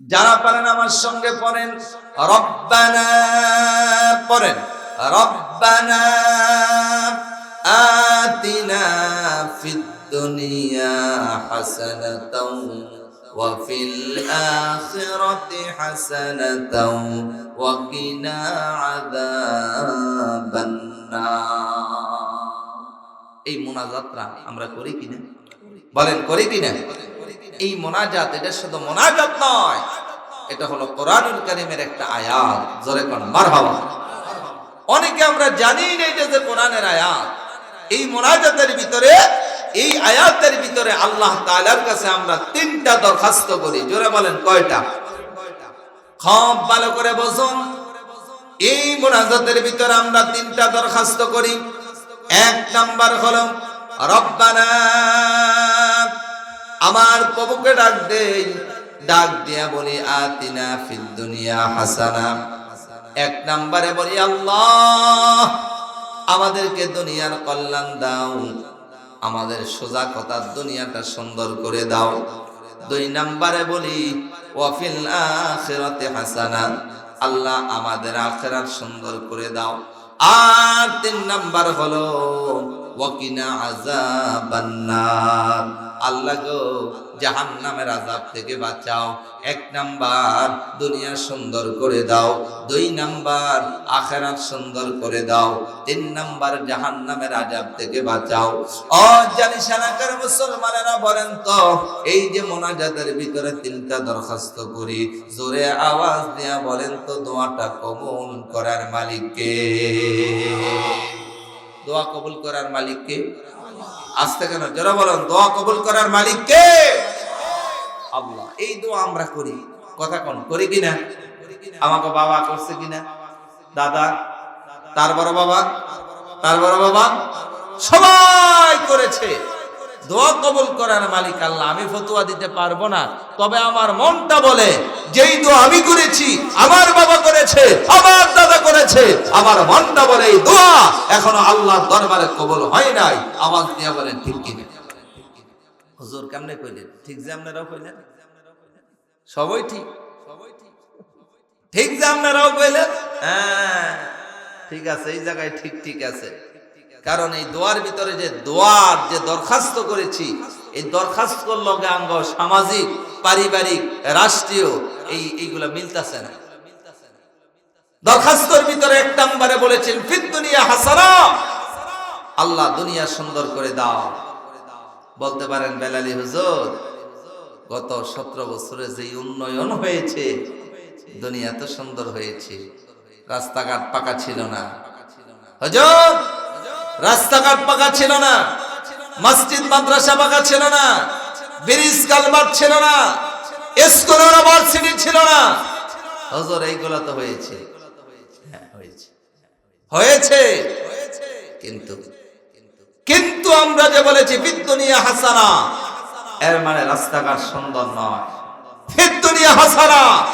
যারা পারেন আমার সঙ্গে পড়েন রব্বানা পড়েন রব্বানা আতিনা ফিদ দুনিয়া হাসানাতাও وفي الآخرة حسنة وقنا عذاب النار এই মোনাজাতরা আমরা করি কিনা বলেন করি কিনা এই মোনাজাত, এটা শুধু মোনাজাত নয়, এটা হলো কোরআনুল কারিমের একটা আয়াত। জোরে কোন মারহাবা। অনেকে আমরা জানি না এটা যে কোরআনের আয়াত। এই মোনাজাতের ভিতরে, এই আয়াতের ভিতরে আল্লাহ তাআলার কাছে আমরা তিনটা দরখাস্ত করি। জোরে বলেন কয়টা? খুব ভালো করে বসুন এই মোনাজাতের ভিতরে আমরা তিনটা দরখাস্ত করি। এক নাম্বার হলো, রব্বানা আমার প্রভুকে ডাক দেই। ডাক দিয়া বলি, আতিনা ফিদ দুনিয়া হাসানা। এক নাম্বারে বলি, আল্লাহ, আমাদেরকে দুনিয়ার কল্যাণ দাও। আমাদের সোজা কথা দুনিয়াটা সুন্দর করে দাও। দুই নাম্বারে বলি, ওয়াফিল আখিরাতে হাসানা। আল্লাহ আমাদের আখেরাত সুন্দর করে দাও। আর তিন নাম্বার হলো, ওয়াকিনা আযাবান্নার আল্লাহ গো, জাহান্নামের আযাব থেকে বাঁচাও। এক নাম্বার, দুনিয়া সুন্দর করে দাও। দুই নাম্বার, আখেরাত সুন্দর করে দাও। তিন নাম্বার, জাহান্নামের আযাব থেকে বাঁচাও। সানাকার মুসলমানেরা বলেন তো, এই যে মোনাজাতের ভিতরে তিনটা দরখাস্ত করি, জোরে আওয়াজ দিয়া বলেন তো, দোয়াটা কবুল করার মালিককে। দোয়া কবুল করার মালিককে? আসতে কেন যারা বলেন, দোয়া কবুল করার মালিক কে? আল্লাহ। এই দোয়া আমরা করি। কথা কোন? করি কিনা? আমাকে বাবা করছে কিনা? দাদা, তার বড় বাবা, তার বড় বাবা, সবাই করেছে। দোয়া কবুল করার মালিক আল্লাহ, আমি ফতুয়া দিতে পারব না। তবে আমার মনটা বলে, যেই দোয়া আমি করেছি, আমার বাবা করেছে, আমার দাদা করেছে, আমার মনটা বলে এই দোয়া এখনও আল্লাহ দরবারে কবুল হয় নাই। আওয়াজ দিয়ে বলেন, ঠিক কিনা হুজুর কেমনে কইলেন? ঠিক যে আপনারাও কইলেন? সবই ঠিক। ঠিক যে আপনারাও কইলেন? হ্যাঁ ঠিক আছে, এই জায়গায় ঠিক ঠিক আছে। কারণ এই দোয়ার ভিতরে যে দোয়ার যে দরখাস্ত করেছি, এই দরখাস্ত লগে আঙ্গ সামাজিক, পারিবারিক, রাষ্ট্রীয়, এই এইগুলা মিলতাছে না। দরখাস্তর ভিতরে এক নম্বরে বলেছেন, ফিদ দুনিয়া হাসানা, আল্লাহ দুনিয়া সুন্দর করে দাও। বলতে পারেন, বেলালি হুজুর, গত সতেরো বছরে যে উন্নয়ন হয়েছে, দুনিয়া তো সুন্দর হয়েছে, রাস্তাঘাট পাকা ছিল না। হুজুর রাস্তাঘাট পাকা ছিল না। মসজিদ, মাদ্রাসা পাকা ছিল না। ব্রিজ কালভার্ট ছিল না। স্কুল ইউনিভার্সিটি ছিল না। হুজুর, এইগুলো তো হয়েছে। হ্যাঁ হয়েছে। হয়েছে। কিন্তু কিন্তু আমরা যে বলেছি বিদ্যুনিয়া হাসানা। এর মানে রাস্তাঘাট সুন্দর নয়। ফিদ্দুনিয়া হাসানা।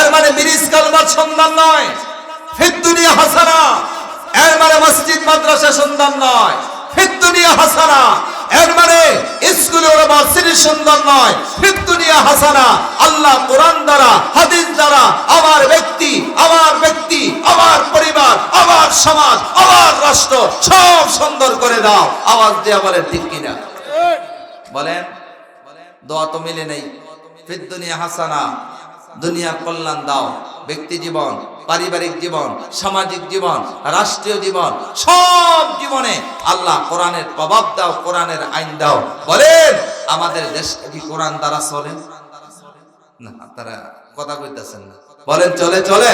এর মানে ব্রিজ কালভার্ট সুন্দর নয়। ফিদ্দুনিয়া হাসানা। এর মানে মসজিদ, মাদ্রাসা সুন্দর নয় ফিদ্দুনিয়া হাসানা। এর মানে স্কুল ইউনিভার্সিটি সুন্দর নয় ফিদ্দুনিয়া হাসানা। আল্লাহ কোরআন দ্বারা, হাদিস দ্বারা আমার ব্যক্তি আমার ব্যক্তি, আমার পরিবার, আমার সমাজ, আমার রাষ্ট্র সব সুন্দর করে দাও। আওয়াজ দেওয়া বলে, ঠিক কিনা? বলেন, দোয়া তো মিলে নেই। ফির দুনিয়া হাসানা, দুনিয়ার কল্যাণ দাও। ব্যক্তি জীবন, পারিবারিক জীবন, সামাজিক জীবন, রাষ্ট্রীয় জীবন, সব জীবনে আল্লাহ কোরআনের প্রভাব দাও, কোরআনের আইন দাও। বলেন, আমাদের দেশটা কি কোরআন দ্বারা চলে? না, তারা কথা কইতেছেন না। বলেন, চলে চলে।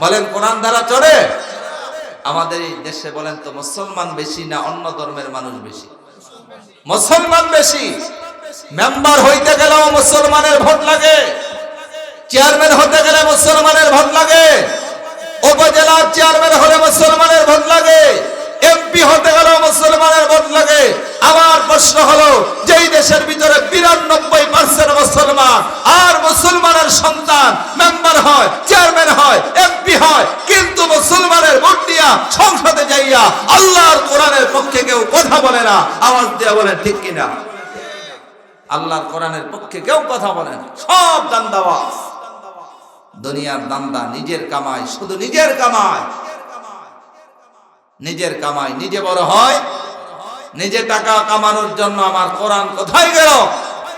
বলেন, কোরআন দ্বারা চলে? আমাদের এই দেশে বলেন তো, মুসলমান বেশি না অন্য ধর্মের মানুষ বেশি? মুসলমান বেশি। মেম্বার হইতে গেলেও মুসলমানের ভোট লাগে। চেয়ারম্যান হতে গেলে মুসলমানের ভোট লাগে। উপজেলার চেয়ারম্যান হলে মুসলমানের ভোট লাগে। এমপি হতে গেলেও মুসলমানের ভোট লাগে। আমার প্রশ্ন হলো, যেই দেশের ভিতরে বিরানব্বই পার্সেন্ট মুসলমান আর মুসলমানের সন্তান মেম্বার হয় চেয়ারম্যান হয় এমপি হয়, কিন্তু মুসলমানের ভোট দিয়া সংসদে যাইয়া আল্লাহর কোরআনের পক্ষে কেউ কথা বলে না, আওয়াজ দিয়া বলে, ঠিক কিনা? আল্লাহর কোরআনের পক্ষে কেউ কথা বলে না। সব দান্দাবাজ। দুনিয়ার দান্দা নিজের কামাই, শুধু নিজের কামাই। নিজের কামাই নিজে বড় হয়। নিজে টাকা কামানোর জন্য আমার কোরআন কোথায় গেল?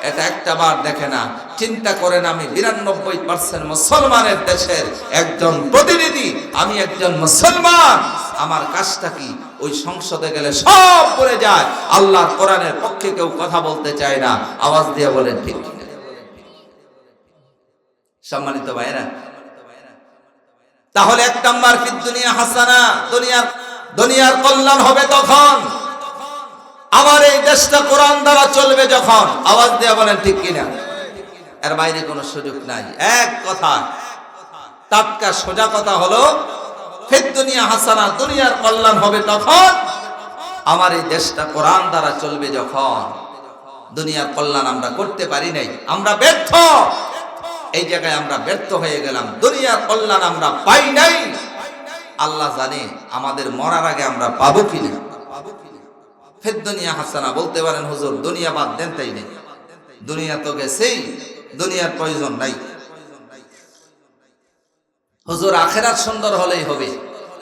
এটা একটা বার দেখে না। চিন্তা করেন আমি বিরানব্বই পার্সেন্ট মুসলমানের দেশের একজন প্রতিনিধি, আমি একজন মুসলমান। আমার কাজটা কি? ওই সংসদে গেলে সব পড়ে যায়। আল্লাহ কোরআনের পক্ষে কেউ কথা বলতে চায় না। আওয়াজ দিয়ে বলেন, ঠিক? সম্মানিত ভাইরা তাহলে এক নাম্বার ফিদ দুনিয়া হাসানা, দুনিয়ার দুনিয়ার কল্যাণ হবে তখন। আমার এই দেশটা কোরআন দ্বারা চলবে যখন। আওয়াজ দিয়ে বলেন, ঠিক কিনা? এর বাইরে কোনো সুযোগ নাই। এক কথা, টাটকা সোজা কথা হলো, ফিদ দুনিয়া হাসানা, দুনিয়ার কল্যাণ হবে তখন। আমার এই দেশটা কোরআন দ্বারা চলবে যখন। দুনিয়ার কল্যাণ আমরা করতে পারি নাই। আমরা ব্যর্থ। এই জায়গায় আমরা ব্যর্থ হয়ে গেলাম। দুনিয়ার কল্যাণ আমরা পাই নাই। আল্লাহ জানে আমাদের মরার আগে আমরা পাবো কিনা। ফের দুনিয়া হাসানা বলতে পারেন, হুজুর, দুনিয়া বাদ দেন তাই নেই। দুনিয়া তো গেছেই, দুনিয়ার প্রয়োজন নাই। হুজুর, আখেরাত সুন্দর হলেই হবে।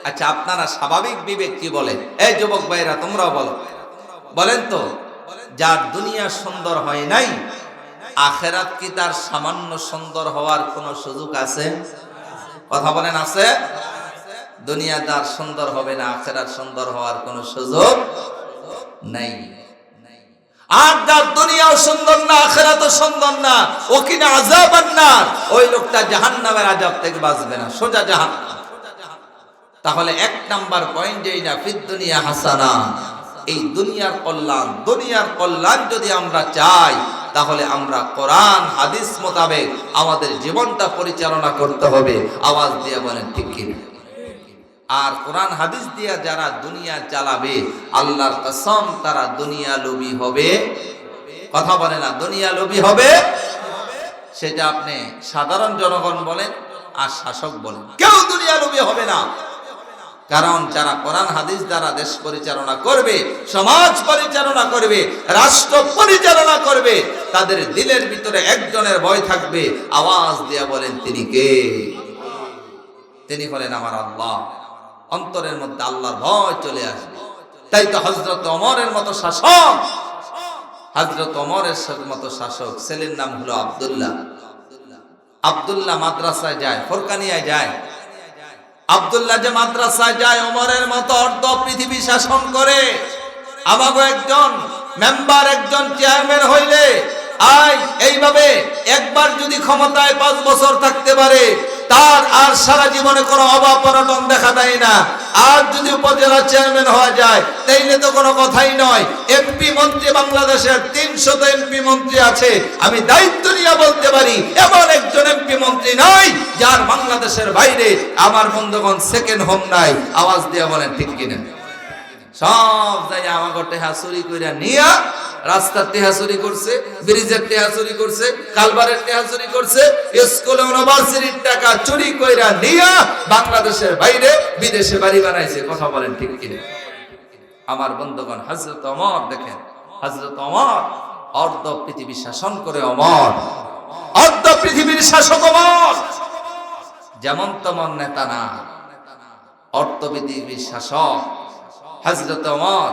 আচ্ছা আপনারা স্বাভাবিক বিবেক কি বলে? এই যুবক ভাইরা, তোমরাও বলো। বলেন তো, যার দুনিয়া সুন্দর হয় নাই আখেরাত কি তার সামান্য সুন্দর হওয়ার কোনো সুযোগ আছে? কথা বলেন, আছে? দুনিয়া তার সুন্দর হবে না, আখেরাত সুন্দর হওয়ার কোনো সুযোগ নাই। আর সুন্দর না সুন্দর না ওই লোকটা থেকে বাঁচবে না, সোজা জাহান্নাম। তাহলে এক নাম্বার দুনিয়া হাসানা। এই দুনিয়ার কল্যাণ যদি আমরা চাই তাহলে আমরা কোরআন, হাদিস মোতাবেক আমাদের জীবনটা পরিচালনা করতে হবে। আওয়াজ দিয়ে বলেন, ঠিক আর কোরআন, হাদিস দিয়া যারা দুনিয়া চালাবে, আল্লাহর কসম, তারা দুনিয়া লোভী হবে। কথা বলে না, দুনিয়া লোভী হবে। সেটা আপনি সাধারণ জনগণ বলেন আর শাসক বলেন। কেউ দুনিয়া লোভী হবে না। কারণ যারা কোরআন, হাদিস দ্বারা দেশ পরিচালনা করবে, সমাজ পরিচালনা করবে, রাষ্ট্র পরিচালনা করবে, তাদের দিলের ভিতরে একজনের ভয় থাকবে, আওয়াজ দিয়া বলেন, তিনি কে? তিনি হলেন আমার আল্লাহ। অন্তরের মধ্যে আল্লাহর ভয় চলে আসবে। তাই তো হজরত অমরের মতো শাসক হজরত অমরের মতো শাসক, ছেলের নাম হলো আব্দুল্লাহ। আব্দুল্লাহ মাদ্রাসায় যায়, ফোরকানিয়ায় যায়। আব্দুল্লাহ যে মাদ্রাসায় যায় অমরের মতো অর্ধ পৃথিবী শাসন করে, আমাগো একজন মেম্বার, একজন চেয়ারম্যান হইলে আয় এইভাবে একবার যদি ক্ষমতায় পাঁচ বছর থাকতে পারে তার আর সারা জীবনে কোনো অভাব অনটন দেখা দেয় না। আর যদি উপজেলা চেয়ারম্যান হওয়া যায়, তাইলে তো কোনো কথাই নয়। এমপি মন্ত্রী বাংলাদেশের তিনশো তিনশত এমপি মন্ত্রী আছে। আমি দায়িত্ব নিয়ে বলতে পারি, এমন একজন এমপি মন্ত্রী নাই, যার বাংলাদেশের বাইরে আমার বন্ধুগণ সেকেন্ড হোম নাই। আওয়াজ দিয়ে বলেন, ঠিক কিনা? সব জায়গায় আমাকে টেহা চুরি কইরা নিয়া রাস্তার টেহা চুরি করছে, ব্রিজের টেহা চুরি করছে, কালবারের টেহা চুরি করছে, স্কুল ইউনিভার্সিটির টাকা চুরি কইরা নিয়া বাংলাদেশের বাইরে বিদেশে বাড়ি বানাইছে। কথা বলেন ঠিক কিনা? আমার বন্ধুগণ হজরত অমর দেখেন হজরত অমর অর্ধ পৃথিবী শাসন করে অমর অর্ধ পৃথিবীর শাসক অমর যেমন তেমন নেতা না। অর্থ পৃথিবীর শাসক হজরত অমর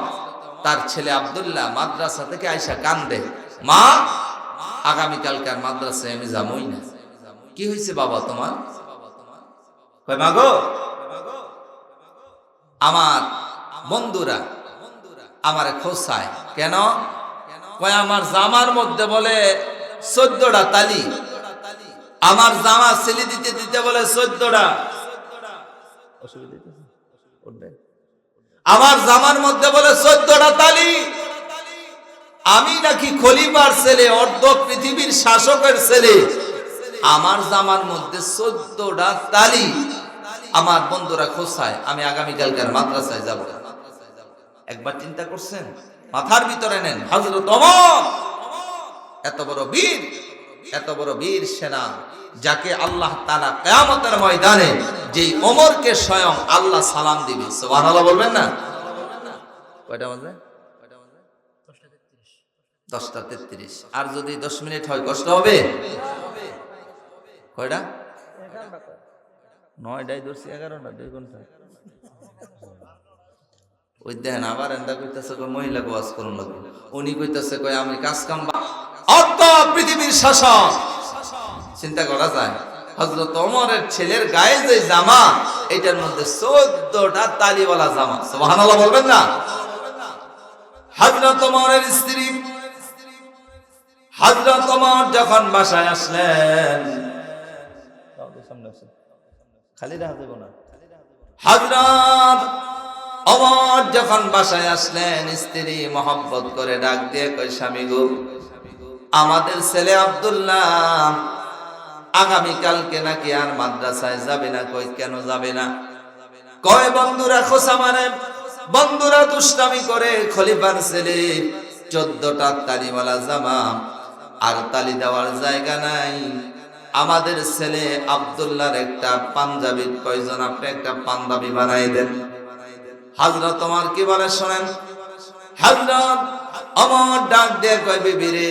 তার ছেলে আব্দুল্লাহ মাদ্রাসা থেকে আইসা কান্দে, মা আগামীকালকার মাদ্রাসায় আমি যাবই না। কি হয়েছে বাবা তোমার? আমার বন্ধুরা আমার খোসায়। কেন? কয়, আমার জামার মধ্যে বলে চোদ্দটা তালি। আমার জামা ছেলে দিতে দিতে বলে চোদ্দটা। আমার জামার মধ্যে বলে, চোদ্দটা তালি। আমি নাকি খলিফার ছেলে, অর্ধ পৃথিবীর শাসকের ছেলে। আমার জামার মধ্যে চোদ্দটা তালি। আমার বন্ধুরা খোসায় আমি আগামীকালকার মাদ্রাসায় যাব। একবার চিন্তা করছেন? মাথার ভিতরে নেন হজরত এত বড় বীর, এত বড় বীর সেনা। যাকে আল্লাহ তালা কেয়ামতের ময়দানে যেই ওমরকে স্বয়ং আল্লাহ সালাম দিবে সুবহানাল্লাহ বলবেন না? কয়টা বাজে দশটা তেত্রিশ। আর যদি দশ মিনিট হয়, কষ্ট হবে? কয়টা? নয়টাই ধরছি এগারোটা দুই ঘণ্টা ওই দেখেন আবার এন্দা কইতাছে কই মহিলা ওয়াজ করুন লাগবে। উনি কইতাছে কই আমি কাজ কাম অর্থ পৃথিবীর শাসক চিন্তা করা যায়। হজরত ওমরের ছেলের গায়ে যে জামা, এটার মধ্যে চোদ্দটা তালিওয়ালা জামা। সুবহানাল্লাহ বলবেন না? হজরত ওমরের স্ত্রী হজরত অমর যখন বাসায় আসলেন আমাদের ছেলে আব্দুল্লাহ আগামীকালকে নাকি আর মাদ্রাসায় যাবে না? কই, কেন যাবে না? কয়, বন্ধুরা, খোসা মারে বন্ধুরা দুষ্টামি করে খলিফার ছেলে, চোদ্দটা তালিওয়ালা জামা, আর তালি দেওয়ার জায়গা নাই। আমাদের ছেলে আব্দুল্লাহর একটা পাঞ্জাবির কয়জন আপনি একটা পাঞ্জাবি বানাই দেন। হাজরা তোমার কি বলে শোনেন? হাজরত আমার ডাক দিয়ে কয়, বিবি রে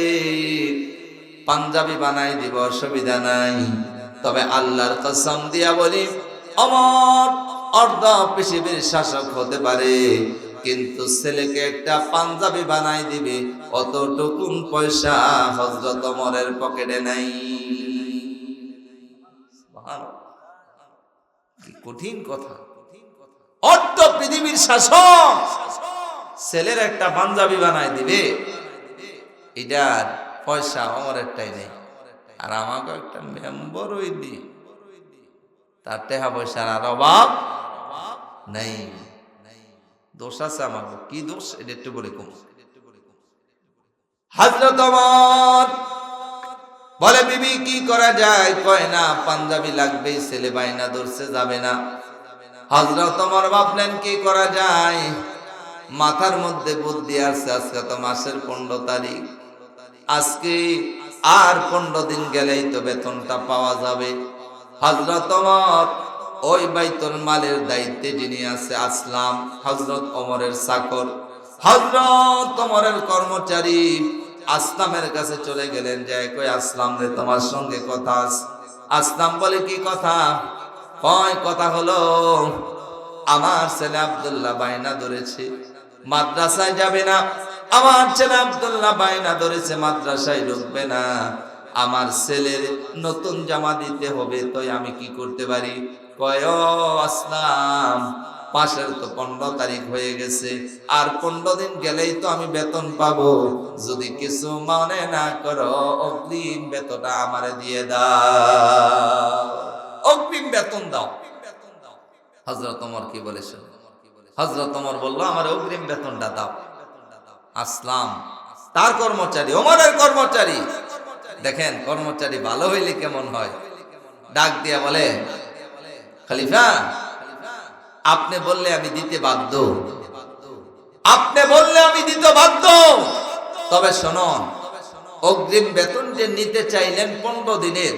পাঞ্জাবি বানাই দিব, অসুবিধা নাই। তবে আল্লাহর কসম দিয়া বলি, অমর অর্ধ পৃথিবীর শাসক হতে পারে, কিন্তু ছেলেকে একটা পাঞ্জাবি বানাই দিবে, অতটুকুন পয়সা হজরত অমরের পকেটে নাই। কঠিন কথা। অর্ধ পৃথিবীর শাসক ছেলের একটা পাঞ্জাবি বানাই দিবে, এটার পয়সা, আমার একটাই নেই। আর আমাকে একটা মেম্বর ওই দি তার টেহা পয়সার আর অভাব নেই। দোষ আছে আমার কি দোষ? এটা একটু বলে কম। হাজরত বলে, বিবি, কি করা যায়? কয় না, পাঞ্জাবি লাগবে, ছেলে বাইনা ধরছে, যাবে না। হজরত আমার ভাবলেন, কি করা যায়? মাথার মধ্যে বুদ্ধি আছে আজকে তো মাসের পনেরো তারিখ। আজকে আর পনেরো দিন গেলেই তো বেতনটা পাওয়া যাবে। হজরত অমর ওই বাইতুল মালের দায়িত্বে যিনি আছে আসলাম হজরত অমরের চাকর। হজরত অমরের কর্মচারী আসলামের কাছে চলে গেলেন যে কই আসলাম রে, তোমার সঙ্গে কথা আসলাম বলে, কি কথা? কয়, কথা হলো, আমার ছেলে আব্দুল্লাহ বাইনা ধরেছে, মাদ্রাসায় যাবে না। আমার ছেলে আব্দুল্লাহ বাইনা ধরেছে, মাদ্রাসায় ঢুকবে না। আমার ছেলের নতুন জামা দিতে হবে তো আমি কি করতে পারি? কয় আসলাম। পাশের তো পনেরো তারিখ হয়ে গেছে, আর পনেরো দিন গেলেই তো আমি বেতন পাবো। যদি কিছু মনে না করো, অগ্রিম বেতনটা আমারে দিয়ে দাও। অগ্রিম বেতন দাও। হজরত অমর কি বলেছেন? হজরত অমর বলল, আমার অগ্রিম বেতনটা দাও। আসলাম। তার কর্মচারী অমরের কর্মচারী। দেখেন, কর্মচারী ভালো হইলে কেমন হয়? ডাক দিয়া বলে, খলিফা, আপনি বললে আমি দিতে বাধ্য। আপনি বললে আমি দিতে বাধ্য। তবে শুনুন অগ্রিম বেতন যে নিতে চাইলেন পনেরো দিনের,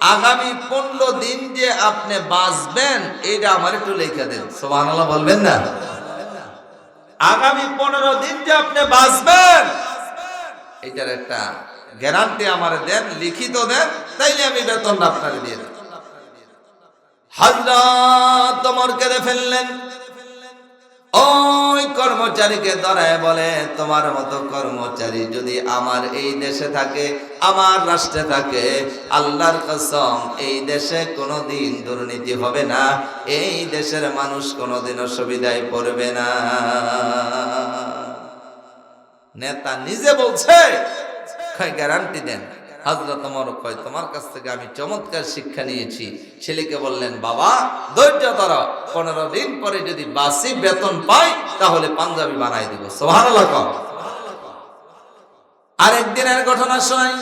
আগামী পনেরো দিন যে আপনি বাঁচবেন এটা আমার একটু লেখা দেন। সোমান বলবেন না? আগামী পনেরো দিন যে আপনি বাঁচবেন, এটার একটা গ্যারান্টি আমার দেন, লিখিত দেন, তাইলে আমি বেতন আপনাকে দিয়ে দেব। হাজরা, তোমার কেঁদে ফেললেন। ওই কর্মচারীকে ধরায় বলে, তোমার মতো কর্মচারী যদি আমার এই দেশে থাকে, আমার রাষ্ট্রে থাকে, আল্লাহর কসম, এই দেশে কোনোদিন দুর্নীতি হবে না, এই দেশের মানুষ কোনোদিন অসুবিধায় পড়বে না। নেতা নিজে বলছে গ্যারান্টি দেন? হজরত তোমার কয়, তোমার কাছ থেকে আমি চমৎকার শিক্ষা নিয়েছি। ছেলেকে বললেন, বাবা, ধৈর্য ধর। পনেরো দিন পরে যদি বাসি বেতন পাই, তাহলে পাঞ্জাবি বানাই দিব। সোহান আরেকদিনের ঘটনা শোনাই।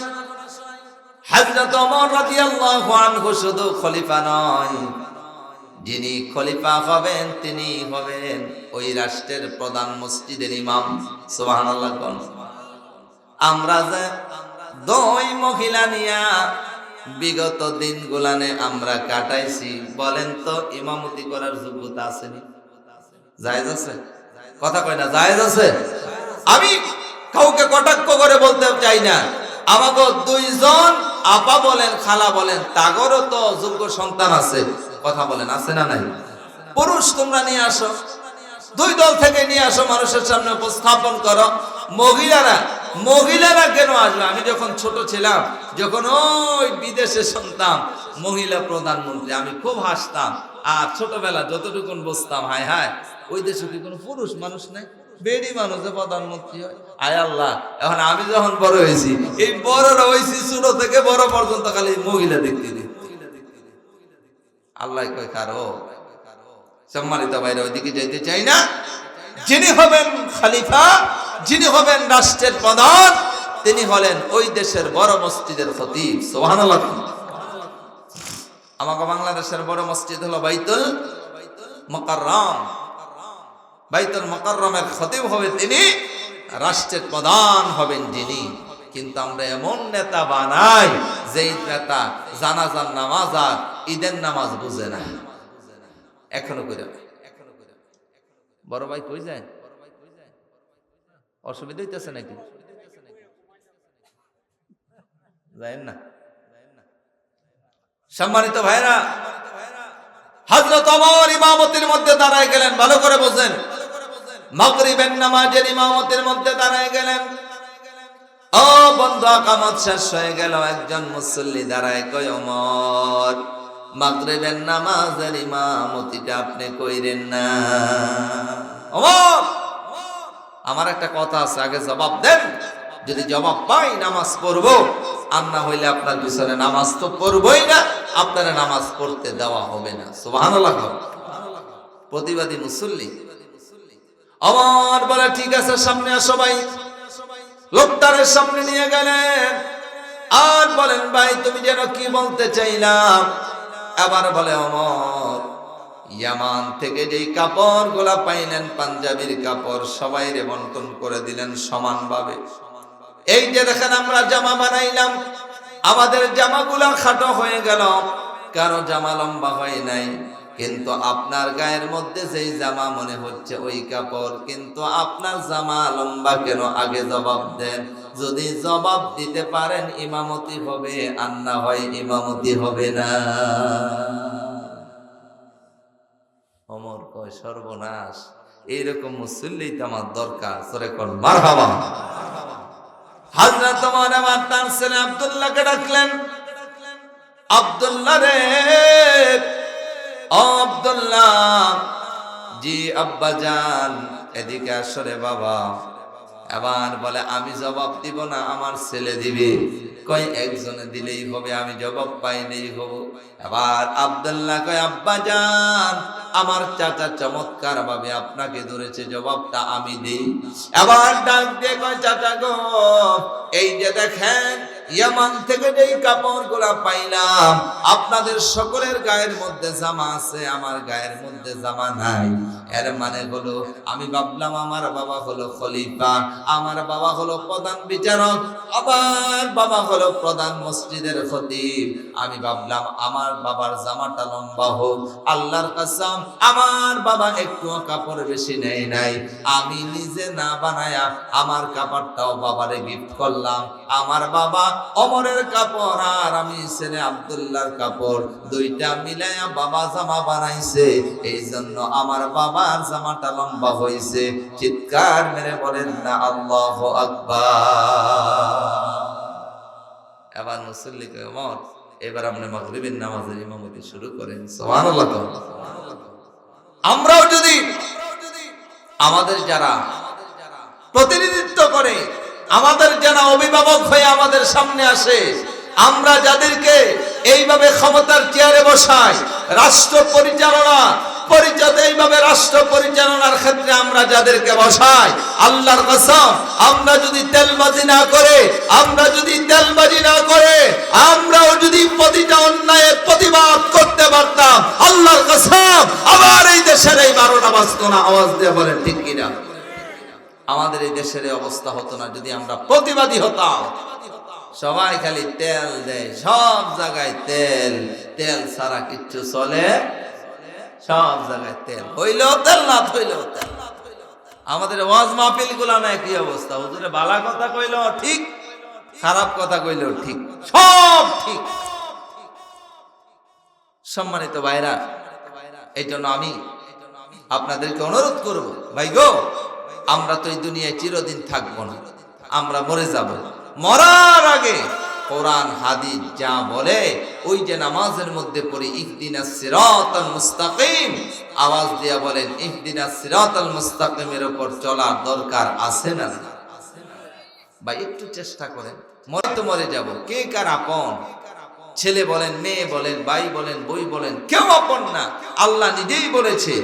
হজরত ওমর রাদিয়াল্লাহু আনহু শুধু খলিফা নয়, যিনি খলিফা হবেন, তিনি হবেন ওই রাষ্ট্রের প্রধান মসজিদের ইমাম। সুবহানাল্লাহ আমরা দুই মহিলা নিয়া বিগত দিন দিনগুলানে আমরা কাটাইছি। বলেন তো, ইমামতি করার যোগ্যতা আসেনি? জায়েজ আছে? কথা কয় না, জায়েজ আছে? আমি কাউকে কটাক্ষ করে বলতে চাই না। আমাকে দুইজন আপা বলেন, খালা বলেন, তাগরও তো যোগ্য সন্তান আছে। কথা বলেন, আছে না নাই? পুরুষ তোমরা নিয়ে আসো। দুই দল থেকে নিয়ে আসো, মানুষের সামনে উপস্থাপন করো। মহিলারা মহিলারা কেন আসবে? আমি যখন ছোট ছিলাম, যখন ওই বিদেশে শুনতাম মহিলা প্রধানমন্ত্রী, আমি খুব হাসতাম। আর ছোটবেলা যতটুকুন বসতাম হায় হায়, ওই দেশে কি কোনো পুরুষ মানুষ নেই? বেড়ি মানুষ প্রধানমন্ত্রী হয়। আয় আল্লাহ, এখন আমি যখন বড় হয়েছি, এই বড়রা হয়েছি ছোট থেকে বড় পর্যন্ত খালি মহিলা দেখতে আল্লাহ কয়, কারও? সম্মানিত বাইরে ওইদিকে যেতে চাই না। যিনি হবেন খালিফা যিনি হবেন রাষ্ট্রের প্রধান, তিনি হলেন ওই দেশের বড় মসজিদের খতিব। সোহানাল্লাহ আমাকে বাংলাদেশের বড় মসজিদ হলো বাইতুল মকাররম। বাইতুল মকাররমের খতিব হবে তিনি, রাষ্ট্রের প্রধান হবেন যিনি। কিন্তু আমরা এমন নেতা বানাই, যেই নেতা জানাজার নামাজ আর ঈদের নামাজ বুঝে না। এখনও করে। বড় ভাই কই যায়? অসুবিধা হইতেছে নাকি? যায়েন না? সম্মানিত ভাইরা হজরত অমর ইমামতির মধ্যে দাঁড়ায় গেলেন, ভালো করে বোঝেন। মাগরিবের নামাজের ইমামতির মধ্যে দাঁড়ায় গেলেন। ও বন্ধু, আকামত শেষ হয়ে গেল, একজন মুসল্লি দাঁড়ায় কয় অমর মাগরিবের নামাজের ইমামতিটা আপনি কইরেন না? অমর আমার একটা কথা আছে, আগে জবাব দেন। যদি জবাব পাই, নামাজ পড়ব। আর না হইলে আপনার পিছনে নামাজ তো পড়বই না। আপনারা নামাজ পড়তে দেওয়া হবে না। সুবহানাল্লাহ প্রতিবাদী মুসল্লি। আমার বলে, ঠিক আছে, সামনে আসো ভাই। লোকটারের সামনে নিয়ে গেলেন। আর বলেন, ভাই, তুমি যেন কি বলতে চাইলাম? আবার বলে, অমর ইয়ামান থেকে যেই কাপড় গোলা পাইলেন, পাঞ্জাবির কাপড় সবাই রে বন্টন করে দিলেন সমানভাবে। এই যে দেখেন আমরা জামা বানাইলাম, আমাদের জামাগুলা খাটো হয়ে গেল। কারও জামা লম্বা হয় নাই, কিন্তু আপনার গায়ের মধ্যে যেই জামা মনে হচ্ছে ওই কাপড়, কিন্তু আপনার জামা লম্বা কেন? আগে জবাব দেন। যদি জবাব দিতে পারেন, ইমামতি হবে, আর না হয় ইমামতি হবে না। কয়, সর্বনাশ, এইরকম মুসল্লি তো আমার দরকার। সরে কর মার হাবা হাজরত তোমার আমার তার ছেলে আব্দুল্লাহকে ডাকলেন। আব্দুল্লাহ রে আব্দুল্লাহ, জি আব্বা জান, এদিকে আসরে বাবা। এবার বলে, আমি জবাব দিব না, আমার ছেলে দিবে। কয়, একজনে দিলেই হবে, আমি জবাব পাইলেই হব। এবার আব্দুল্লাহ কয়, আব্বা জান আমার চাচা চমৎকার ভাবে আপনাকে ধরেছে, জবাবটা আমি দিই। আবার ডাক কয়, চাচা গো, এই যে দেখেন ইয়ামান থেকে যেই কাপড়গুলা পাইলাম, আপনাদের সকলের গায়ের মধ্যে জামা আছে, আমার গায়ের মধ্যে জামা নাই। এর মানে হলো, আমি ভাবলাম আমার বাবা হলো খলিফা, আমার বাবা হলো প্রধান বিচারক, আমার বাবা হলো প্রধান মসজিদের খতিব। আমি ভাবলাম, আমার বাবার জামাটা লম্বা হোক, আল্লাহর কাসাম, আমার বাবা একটু কাপড় বেশি নেই নাই। আমি নিজে না বানায়া আমার কাপড়টাও বাবারে গিফট করলাম। আমার বাবা অমরের কাপড় আর আমি ছেলে আব্দুল্লাহর কাপড়। দুইটা মিলাইয়া বাবা জামা বানাইছে। এই জন্য আমার বাবার জামাটা লম্বা হয়েছে চিৎকার মেরে বলেন, না, আল্লাহ আকবার। এবার মুসল্লি কয় অমর এবার আপনি মাগরিবের নামাজের ইমামতি শুরু করেন। সুবহানাল্লাহ আমরাও যদি আমাদের যারা প্রতিনিধিত্ব করে আমাদের যারা অভিভাবক হয়ে আমাদের সামনে আসে। আমরা যাদেরকে এইভাবে ক্ষমতার চেয়ারে বসাই, রাষ্ট্র পরিচালনা পরিচালনা এইভাবে রাষ্ট্র পরিচালনার ক্ষেত্রে আমরা যাদেরকে বসাই, আল্লাহর কসম, আমরা যদি তেলবাজি না করে, আমরা যদি তেলবাজি না করে, আমরাও যদি প্রতিটা অন্যায়ের প্রতিবাদ করতে পারতাম, আল্লাহর কসম, আবার এই দেশের এই বারোটা বাজতো না আওয়াজ দিয়ে বলেন ঠিক কিনা? আমাদের এই দেশের অবস্থা হতো না, যদি আমরা প্রতিবাদী হতাম। সবাই খালি তেল দেয়, সব জায়গায় তেল তেল ছাড়া কিচ্ছু চলে। সব জায়গায় তেল, হইলেও তেল না হইলেও তেল। আমাদের ওয়াজ মাহফিলগুলা না কি অবস্থা? হুজুরে বালা কথা কইলো ঠিক, খারাপ কথা কইলেও ঠিক, সব ঠিক। সম্মানিত ভাইরা, এই জন্য আমি আপনাদেরকে অনুরোধ করব, ভাই গো আমরা তো এই দুনিয়ায় চিরদিন থাকব না। আমরা মরে যাব। মরার আগে কোরআন, হাদিস যা বলে, ওই যে নামাজের মধ্যে পড়ি ইহদিনাস সিরাতাল মুস্তাকিম। আওয়াজ দিয়া বলেন ইহদিনাস সিরাতাল মুস্তাকিমের উপর চলার দরকার আছে না? বা একটু চেষ্টা করেন। মরে তো মরে যাব। কে কার আপন? ছেলে বলেন, মেয়ে বলেন, ভাই বলেন, বই বলেন, কেউ আপন না। আল্লাহ নিজেই বলেছে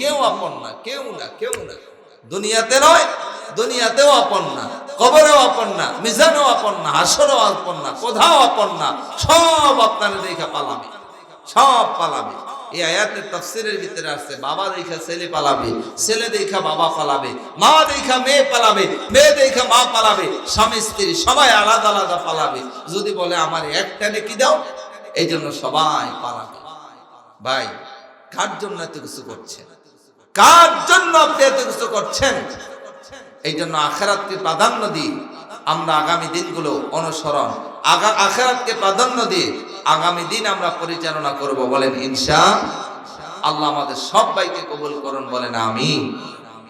কেউ আপন না, কেউ না কেউ না। দুনিয়াতে নয়, দুনিয়াতেও আপন না, কবরেও আপন না, মিজানেও আপন না, হাসরেও আপন না, কোথাও আপন না, সব আপনার দেখা পালাবে, সব পালাবে। এই আয়াতের তাফসিরের ভিতরে আসছে, বাবা দেখা ছেলে পালাবে, ছেলে দেখা বাবা পালাবে, মা দেখা মেয়ে পালাবে, মেয়ে দেখা মা পালাবে, স্বামী স্ত্রী সবাই আলাদা আলাদা পালাবে। যদি বলে আমার একটা কি দাও এই জন্য সবাই পালাবে। ভাই, কার জন্য এত কিছু করছেন? কার জন্য আপনি এত কিছু করছেন? এই জন্য আখেরাতকে প্রাধান্য দিই আমরা আগামী দিনগুলো অনুসরণ আখেরাতকে প্রাধান্য দিয়ে আগামী দিন আমরা পরিচালনা করব। বলেন, ইনশা আল্লাহ আমাদের সব বাইকে কবুল করুন, বলেন, আমিন।